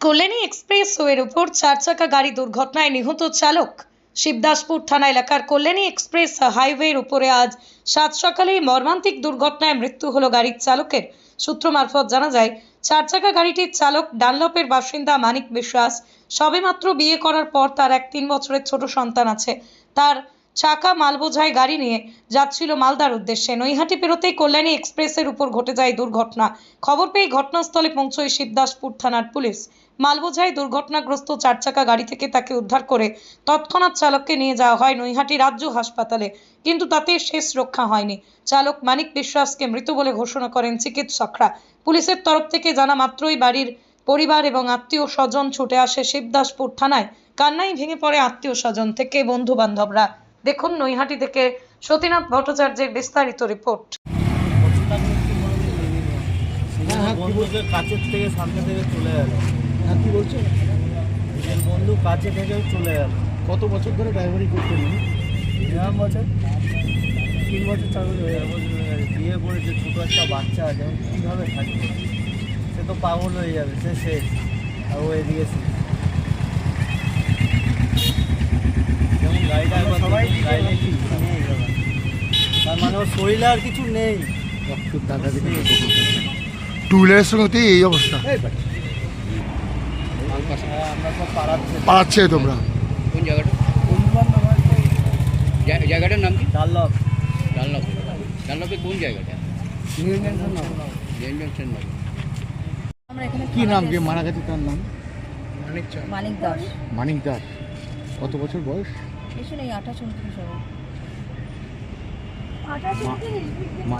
কল্যাণী এক্সপ্রেসওয়ের উপর চার চাকা গাড়ি দুর্ঘটনায় নিহত চালক। শিবদাসপুর থানা এলাকার কল্যাণী এক্সপ্রেস হাইওয়ের উপরে আজ সাত সকালে মর্মান্তিক দুর্ঘটনায় মৃত্যু হলো গাড়ির চালকের। সূত্র মারফত জানা যায় চার চাকা গাড়িটির চালক ডানলপের বাসিন্দা মানিক বিশ্বাস সবেমাত্র বিয়ে করার পর তার এক তিন বছরের ছোট সন্তান আছে। তার চাকা মালবোঝাই গাড়ি নিয়ে যাচ্ছিল মালদার উদ্দেশ্যে। নৈহাটি পেরোতেই কল্যাণী এক্সপ্রেসের উপর ঘটে যায় দুর্ঘটনা। খবর পেয়ে ঘটনাস্থলে পৌঁছয় শিবদাসপুর থানার পুলিশ। মালবোঝাই দুর্ঘটনাগ্রস্ত চার চাকা গাড়ি থেকে তাকে উদ্ধার করে তৎক্ষণাৎ চালককে নিয়ে যাওয়া হয় নৈহাটি রাজ্য হাসপাতালে, কিন্তু তাতে শেষ রক্ষা হয়নি। চালক মানিক বিশ্বাসকে মৃত বলে ঘোষণা করেন চিকিৎসকরা। পুলিশের তরফ থেকে জানা মাত্রই বাড়ির পরিবার এবং আত্মীয় স্বজন ছুটে আসে শিবদাসপুর থানায়। কান্নাই ভেঙে পড়ে আত্মীয় স্বজন থেকে বন্ধু বান্ধবরা দেখুন নৈহাটি থেকে সতীনাথ ভট্টাচার্যের বিস্তারিত রিপোর্ট। বন্ধুকে কাছের থেকে সামনে থেকে চলে গেল হ্যাঁ কি বলছো নিজের বন্ধু কাছে থেকেও চলে গেল কত বছর ধরে ড্রাইভারি করতেন উনি? এরকম বছর। তিন বছর চার বছর হয়ে গেছে। বিয়ে করেছে ছোটো একটা বাচ্চা আছে কীভাবে থাকবে? সে তো পাগল হয়ে যাবে সে শেষ। আর ও এদিকে শেষ। তার মানে ওর শরীরে আর কিছু নেই টু হুইলারের সঙ্গে এই অবস্থা। হ্যাঁ, পাড়াচ্ছে তোমরা। কোন জায়গাটা? জায়গাটার নাম কি? ডাল্লভ ডানলপ ডানলপে কোন জায়গাটা? কি নাম? যে মারা গেছে তার নাম। মানিক দাস মানিক দাস কত বছর বয়স? এসে নেই আঠাশ উনত্রিশ হবে। মা-